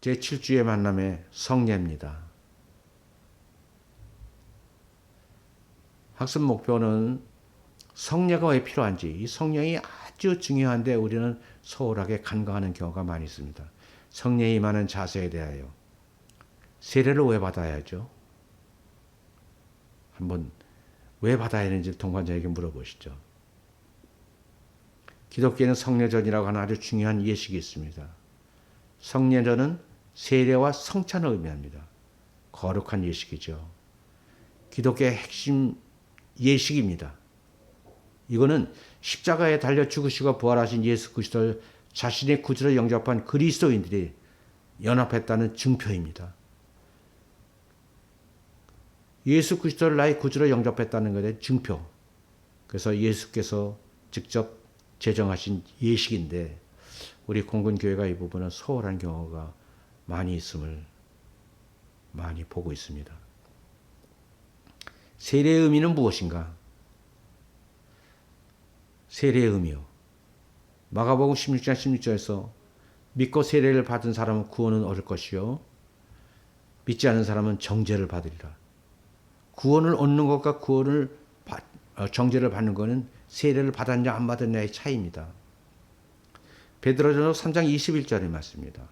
제7주의 만남의 성례입니다. 학습 목표는 성례가 왜 필요한지, 이 성령이 아주 중요한데 우리는 소홀하게 간과하는 경우가 많이 있습니다. 성례에 임하는 자세에 대하여 세례를 왜 받아야죠? 한번 왜 받아야 하는지 동반자에게 물어보시죠. 기독교에는 성례전이라고 하는 아주 중요한 예식이 있습니다. 성례전은 세례와 성찬을 의미합니다. 거룩한 예식이죠. 기독교의 핵심 예식입니다. 이거는 십자가에 달려 죽으시고 부활하신 예수 그리스도를 자신의 구주로 영접한 그리스도인들이 연합했다는 증표입니다. 예수 그리스도를 나의 구주로 영접했다는 것의 증표. 그래서 예수께서 직접 제정하신 예식인데 우리 공군 교회가 이 부분은 소홀한 경우가 많이 있음을 많이 보고 있습니다. 세례의 의미는 무엇인가? 세례의 의미요. 마가복음 16장 16절에서 믿고 세례를 받은 사람은 구원은 얻을 것이요 믿지 않은 사람은 정죄를 받으리라. 구원을 얻는 것과 구원을 받, 어, 정죄를 받는 것은 세례를 받았냐 안 받았냐의 차이입니다. 베드로전서 3장 21절에 맞습니다.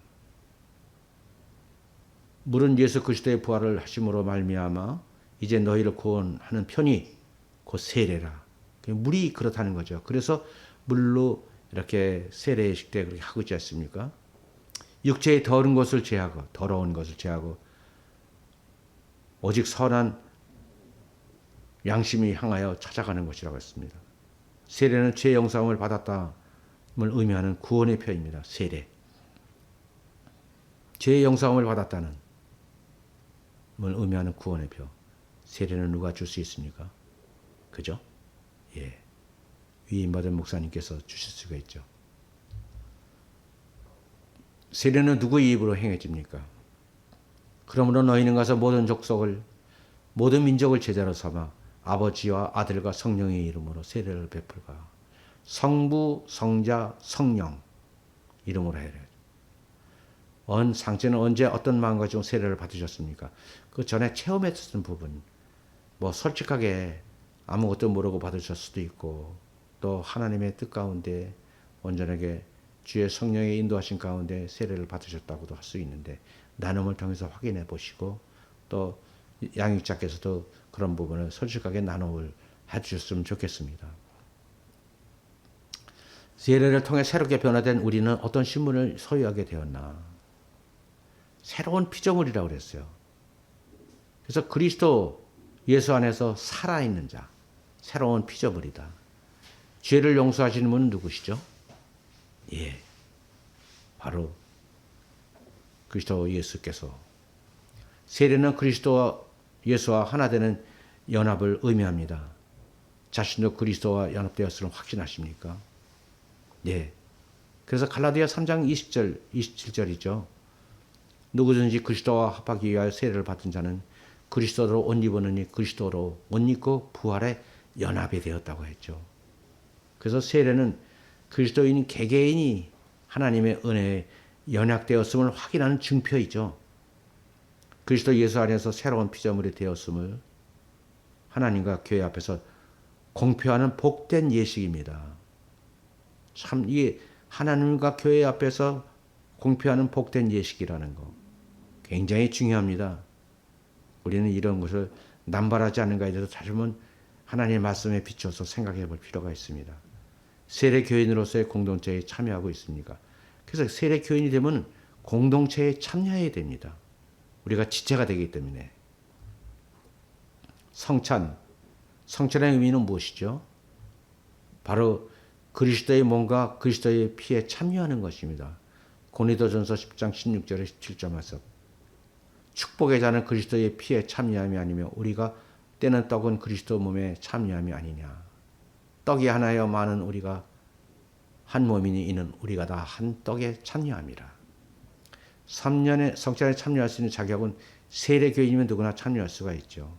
물은 예수 그리스도의 부활을 하심으로 말미암아 이제 너희를 구원하는 편이 곧 세례라. 물이 그렇다는 거죠. 그래서 물로 이렇게 세례식 때 그렇게 하고 있지 않습니까? 육체의 더러운 것을 제하고 더러운 것을 제하고 오직 선한 양심이 향하여 찾아가는 것이라고 했습니다. 세례는 죄 영상을 받았다을 의미하는 구원의 표입니다. 세례. 죄 영상을 받았다는 을 의미하는 구원의 표. 세례는 누가 줄 수 있습니까? 그죠? 예. 위임받은 목사님께서 주실 수가 있죠. 세례는 누구의 입으로 행해집니까? 그러므로 너희는 가서 모든 족속을 모든 민족을 제자로 삼아 아버지와 아들과 성령의 이름으로 세례를 베풀까. 성부, 성자, 성령 이름으로 돼요. 언 상체는 언제 어떤 마음 가지고 세례를 받으셨습니까? 그 전에 체험했었던 부분, 뭐 솔직하게 아무것도 모르고 받으실 수도 있고 또 하나님의 뜻 가운데 온전하게 주의 성령의 인도하신 가운데 세례를 받으셨다고도 할 수 있는데 나눔을 통해서 확인해 보시고 또 양육자께서도 그런 부분을 솔직하게 나눔을 해주셨으면 좋겠습니다. 세례를 통해 새롭게 변화된 우리는 어떤 신분을 소유하게 되었나? 새로운 피조물이라고 그랬어요. 그래서 그리스도 예수 안에서 살아있는 자, 새로운 피조물이다. 죄를 용서하시는 분은 누구시죠? 예. 바로 그리스도 예수께서 세례는 그리스도와 예수와 하나 되는 연합을 의미합니다. 자신도 그리스도와 연합되었음을 확신하십니까? 예. 그래서 갈라디아 3장 20절, 27절이죠. 누구든지 그리스도와 합하기 위하여 세례를 받은 자는 그리스도로 옷 입었느니 그리스도로 옷 입고 부활에 연합이 되었다고 했죠. 그래서 세례는 그리스도인 개개인이 하나님의 은혜에 연약되었음을 확인하는 증표이죠. 그리스도 예수 안에서 새로운 피조물이 되었음을 하나님과 교회 앞에서 공표하는 복된 예식입니다. 참 이게 하나님과 교회 앞에서 공표하는 복된 예식이라는 거 굉장히 중요합니다. 우리는 이런 것을 남발하지 않는가에 대해서 다시 한번 하나님의 말씀에 비춰서 생각해 볼 필요가 있습니다. 세례 교인으로서의 공동체에 참여하고 있습니까? 그래서 세례 교인이 되면 공동체에 참여해야 됩니다. 우리가 지체가 되기 때문에. 성찬. 성찬의 의미는 무엇이죠? 바로 그리스도의 몸과 그리스도의 피에 참여하는 것입니다. 고린도전서 10장 16절에 17절 말씀. 축복의 자는 그리스도의 피에 참여함이 아니며 우리가 때는 떡은 그리스도 몸에 참여함이 아니냐. 떡이 하나여 많은 우리가 한 몸이니 이는 우리가 다 한 떡에 참여함이라. 3년의 성찬에 참여할 수 있는 자격은 세례 교인이면 누구나 참여할 수가 있죠.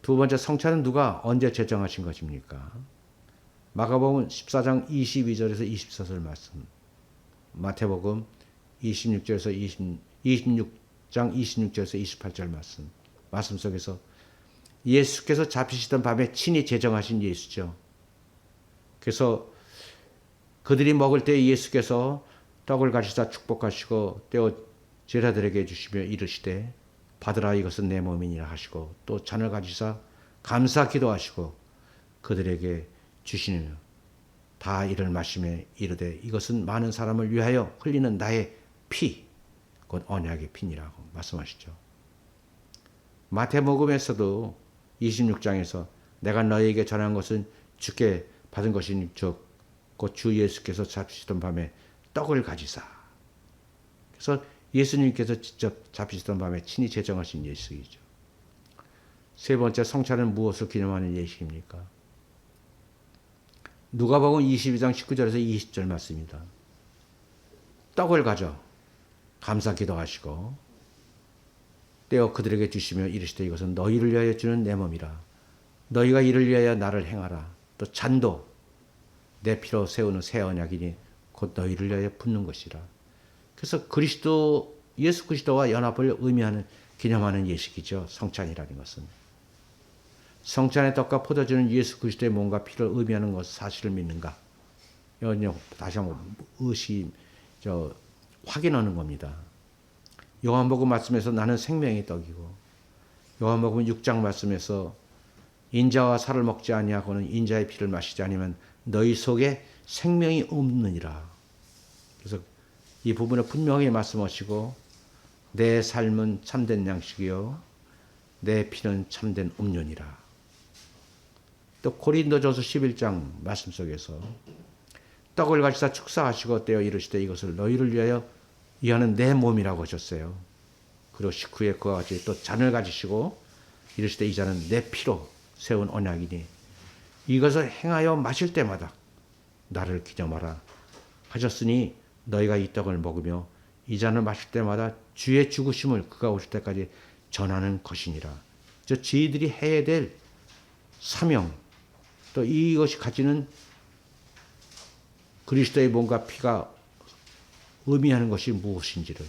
두 번째 성찬은 누가 언제 제정하신 것입니까? 마가복음 14장 22절에서 24절 말씀 마태복음 26절에서 20, 26장 26절에서 28절 말씀 말씀 속에서 예수께서 잡히시던 밤에 친히 제정하신 예수죠. 그래서 그들이 먹을 때 예수께서 떡을 가시사 축복하시고 떼어 제자들에게 주시며 이르시되 받으라 이것은 내 몸이니라 하시고 또 잔을 가지사 감사 기도하시고 그들에게 주시며 다 이를 마시며 이르되 이것은 많은 사람을 위하여 흘리는 나의 피, 곧 언약의 피니라고 말씀하시죠. 마태복음에서도 26장에서 내가 너희에게 전한 것은 주께 받은 것이니 즉곧 주 예수께서 잡히시던 밤에 떡을 가지사. 그래서 예수님께서 직접 잡히시던 밤에 친히 제정하신 예식이죠. 세 번째 성찬은 무엇을 기념하는 예식입니까? 누가복음 22장 19절에서 20절 말씀입니다. 떡을 가져 감사 기도하시고 떼어 그들에게 주시며 이르시되 이것은 너희를 위하여 주는 내 몸이라. 너희가 이를 위하여 나를 행하라. 또 잔도 내 피로 세우는 새 언약이니 곧 너희를 위하여 붓는 것이라. 그래서 그리스도 예수 그리스도와 연합을 의미하는 기념하는 예식이죠. 성찬이라는 것은. 성찬의 떡과 포도주는 예수 그리스도의 몸과 피를 의미하는 것 사실을 믿는가? 다시 한번 의심, 저 확인하는 겁니다. 요한복음 말씀에서 나는 생명의 떡이고 요한복음 6장 말씀에서 인자와 살을 먹지 아니하고는 인자의 피를 마시지 아니면 너희 속에 생명이 없느니라. 그래서 이 부분을 분명히 말씀하시고 내 삶은 참된 양식이요 내 피는 참된 음료니라. 또 고린도전서 11장 말씀 속에서 떡을 가지사 축사하시고 떼어 이르시되 이것을 너희를 위하여 이하는 내 몸이라고 하셨어요. 그리고 식후에 그와 같이 또 잔을 가지시고 이르시되 이 잔은 내 피로 세운 언약이니 이것을 행하여 마실 때마다 나를 기념하라 하셨으니 너희가 이 떡을 먹으며 이 잔을 마실 때마다 주의 죽으심을 그가 오실 때까지 전하는 것이니라. 저 저희들이 해야 될 사명 또 이것이 가지는 그리스도의 몸과 피가 의미하는 것이 무엇인지를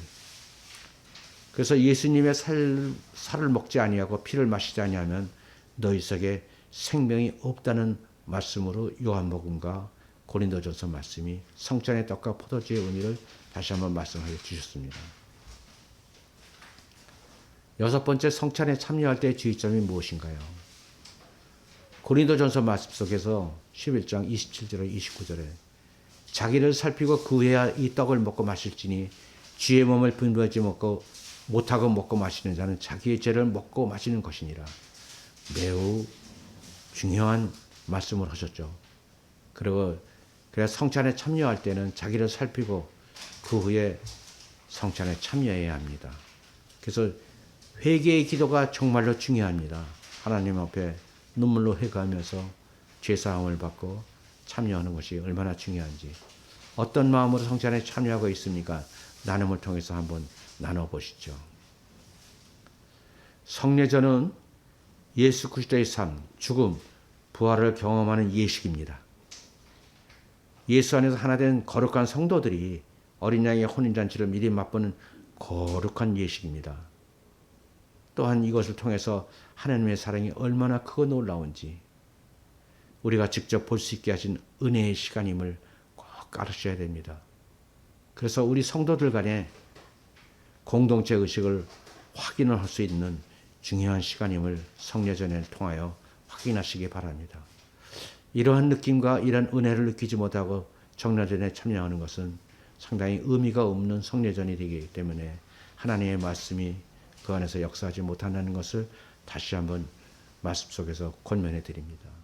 그래서 예수님의 살, 살을 먹지 아니하고 피를 마시지 아니하면 너희 속에 생명이 없다는 말씀으로 요한복음과 고린도전서 말씀이 성찬의 떡과 포도주의 의미를 다시 한번 말씀하여 주셨습니다. 여섯 번째 성찬에 참여할 때의 주의점이 무엇인가요? 고린도전서 말씀 속에서 11장 27절에 29절에 자기를 살피고 그해야 이 떡을 먹고 마실지니 주의 몸을 분부하지 먹고 못하고 먹고 마시는 자는 자기의 죄를 먹고 마시는 것이니라. 매우 중요한 말씀을 하셨죠. 그리고 그래서 성찬에 참여할 때는 자기를 살피고 그 후에 성찬에 참여해야 합니다. 그래서 회개의 기도가 정말로 중요합니다. 하나님 앞에 눈물로 회개하면서 죄사함을 받고 참여하는 것이 얼마나 중요한지 어떤 마음으로 성찬에 참여하고 있습니까? 나눔을 통해서 한번 나눠보시죠. 성례전은 예수 그리스도의 삶, 죽음, 부활을 경험하는 예식입니다. 예수 안에서 하나 된 거룩한 성도들이 어린 양의 혼인잔치를 미리 맛보는 거룩한 예식입니다. 또한 이것을 통해서 하나님의 사랑이 얼마나 크고 놀라운지 우리가 직접 볼 수 있게 하신 은혜의 시간임을 꼭 알으셔야 됩니다. 그래서 우리 성도들 간에 공동체 의식을 확인을 할 수 있는 중요한 시간임을 성례전을 통하여 확인하시기 바랍니다. 이러한 느낌과 이런 은혜를 느끼지 못하고 정례전에 참여하는 것은 상당히 의미가 없는 성례전이 되기 때문에 하나님의 말씀이 그 안에서 역사하지 못한다는 것을 다시 한번 말씀 속에서 권면해 드립니다.